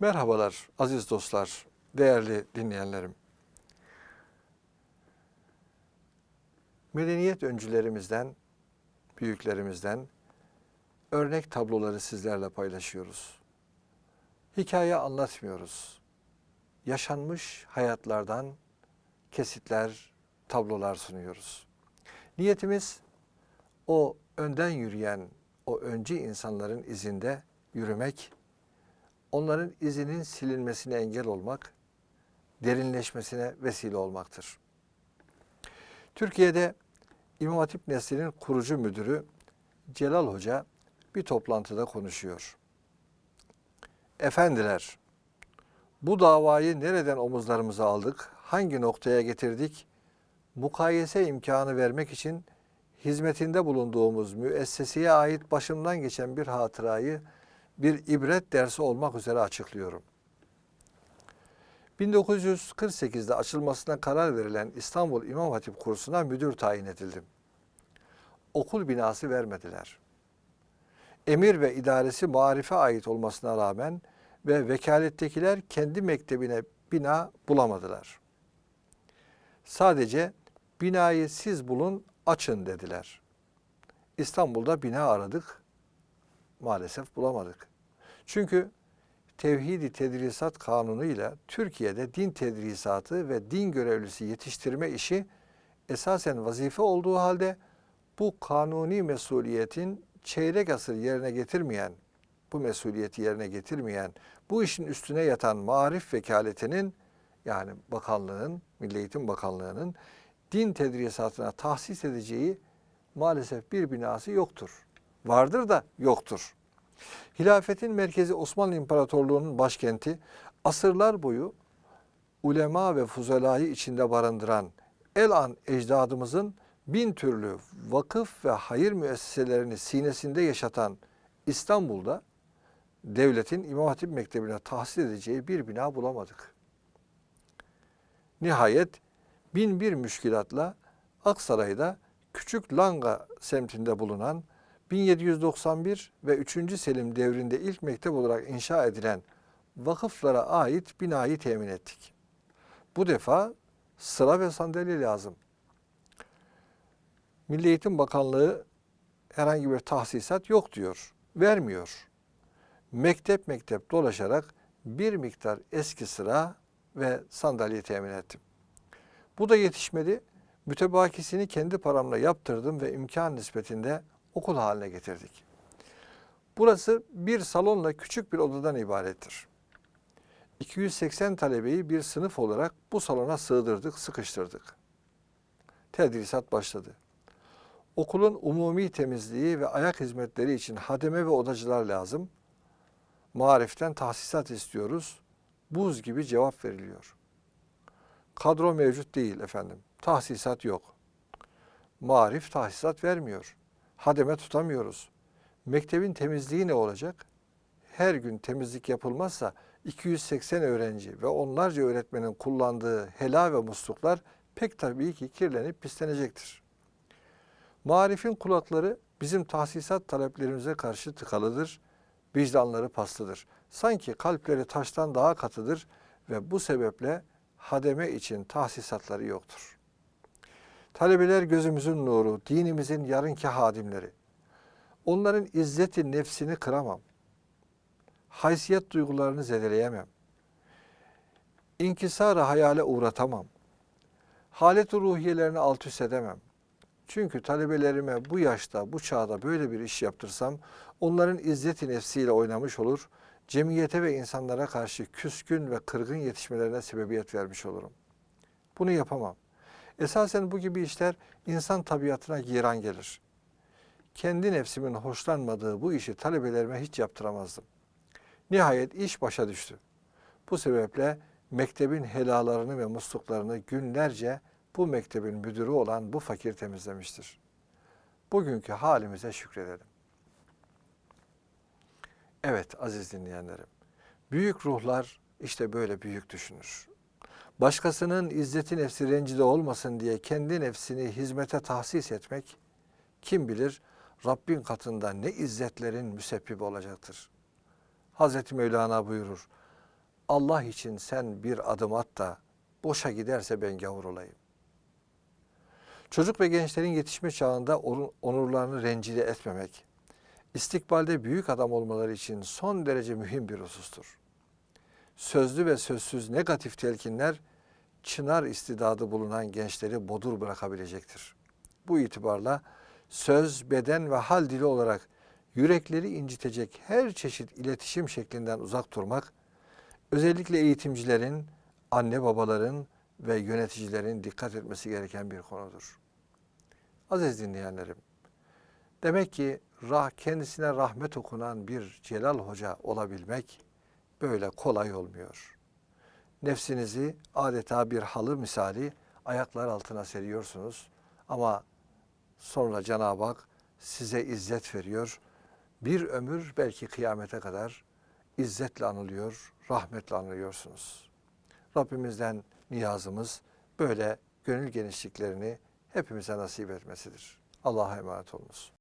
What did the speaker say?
Merhabalar aziz dostlar, değerli dinleyenlerim. Medeniyet öncülerimizden, büyüklerimizden örnek tabloları sizlerle paylaşıyoruz. Hikaye anlatmıyoruz. Yaşanmış hayatlardan kesitler, tablolar sunuyoruz. Niyetimiz o önden yürüyen, o öncü insanların izinde yürümek, onların izinin silinmesine engel olmak, derinleşmesine vesile olmaktır. Türkiye'de İmam Hatip Nesli'nin kurucu müdürü Celal Hoca bir toplantıda konuşuyor. Efendiler, bu davayı nereden omuzlarımıza aldık, hangi noktaya getirdik? Mukayese imkanı vermek için hizmetinde bulunduğumuz müesseseye ait başımdan geçen bir hatırayı bir ibret dersi olmak üzere açıklıyorum. 1948'de açılmasına karar verilen İstanbul İmam Hatip kursuna müdür tayin edildim. Okul binası vermediler. Emir ve idaresi marife ait olmasına rağmen ve vekalettekiler kendi mektebine bina bulamadılar. Sadece binayı siz bulun, açın dediler. İstanbul'da bina aradık, maalesef bulamadık. Çünkü Tevhidi Tedrisat Kanunu ile Türkiye'de din tedrisatı ve din görevlisi yetiştirme işi esasen vazife olduğu halde bu kanuni mesuliyetin çeyrek asır yerine getirmeyen, bu mesuliyeti yerine getirmeyen, bu işin üstüne yatan marif vekaletinin yani bakanlığın, Milli Eğitim Bakanlığı'nın din tedrisatına tahsis edeceği maalesef bir binası yoktur. Vardır da yoktur. Hilafetin merkezi Osmanlı İmparatorluğu'nun başkenti asırlar boyu ulema ve fuzalayı içinde barındıran el-an ecdadımızın bin türlü vakıf ve hayır müesseselerini sinesinde yaşatan İstanbul'da devletin İmam Hatip Mektebi'ne tahsil edeceği bir bina bulamadık. Nihayet bin bir müşkilatla Aksaray'da Küçük Langa semtinde bulunan 1791 ve 3. Selim devrinde ilk mektep olarak inşa edilen vakıflara ait binayı temin ettik. Bu defa sıra ve sandalye lazım. Milli Eğitim Bakanlığı herhangi bir tahsisat yok diyor, vermiyor. Mektep mektep dolaşarak bir miktar eski sıra ve sandalye temin ettim. Bu da yetişmedi. Mütebakisini kendi paramla yaptırdım ve imkan nispetinde okul haline getirdik. Burası bir salonla küçük bir odadan ibarettir. 280 talebeyi bir sınıf olarak bu salona sığdırdık, sıkıştırdık. Tedrisat başladı. Okulun umumi temizliği ve ayak hizmetleri için hademe ve odacılar lazım. Mariften tahsisat istiyoruz. Buz gibi cevap veriliyor. Kadro mevcut değil efendim. Tahsisat yok. Marif tahsisat vermiyor hademe tutamıyoruz. Mektebin temizliği ne olacak? Her gün temizlik yapılmazsa 280 öğrenci ve onlarca öğretmenin kullandığı hela ve musluklar pek tabii ki kirlenip pislenecektir. Marif'in kulakları bizim tahsisat taleplerimize karşı tıkalıdır, vicdanları paslıdır. Sanki kalpleri taştan daha katıdır ve bu sebeple hademe için tahsisatları yoktur.'' Talebeler gözümüzün nuru, dinimizin yarınki hadimleri. Onların izzeti nefsini kıramam. Haysiyet duygularını zedeleyemem. İnkisarı hayale uğratamam. Halet ruhiyelerini alt üst edemem. Çünkü talebelerime bu yaşta, bu çağda böyle bir iş yaptırsam onların izzeti nefsiyle oynamış olur, cemiyete ve insanlara karşı küskün ve kırgın yetişmelerine sebebiyet vermiş olurum. Bunu yapamam. Esasen bu gibi işler insan tabiatına giran gelir. Kendi nefsimin hoşlanmadığı bu işi talebelerime hiç yaptıramazdım. Nihayet iş başa düştü. Bu sebeple mektebin helalarını ve musluklarını günlerce bu mektebin müdürü olan bu fakir temizlemiştir. Bugünkü halimize şükredelim. Evet aziz dinleyenlerim, büyük ruhlar işte böyle büyük düşünür başkasının izzeti nefsi rencide olmasın diye kendi nefsini hizmete tahsis etmek kim bilir Rabbin katında ne izzetlerin müsebbibi olacaktır. Hazreti Mevlana buyurur. Allah için sen bir adım at da boşa giderse ben gavur olayım. Çocuk ve gençlerin yetişme çağında onu- onurlarını rencide etmemek, istikbalde büyük adam olmaları için son derece mühim bir husustur. Sözlü ve sözsüz negatif telkinler çınar istidadı bulunan gençleri bodur bırakabilecektir. Bu itibarla söz, beden ve hal dili olarak yürekleri incitecek her çeşit iletişim şeklinden uzak durmak, özellikle eğitimcilerin, anne babaların ve yöneticilerin dikkat etmesi gereken bir konudur. Aziz dinleyenlerim, demek ki rah, kendisine rahmet okunan bir Celal Hoca olabilmek böyle kolay olmuyor. Nefsinizi adeta bir halı misali ayaklar altına seriyorsunuz ama sonra Cenab-ı Hak size izzet veriyor. Bir ömür belki kıyamete kadar izzetle anılıyor, rahmetle anılıyorsunuz. Rabbimizden niyazımız böyle gönül genişliklerini hepimize nasip etmesidir. Allah'a emanet olunuz.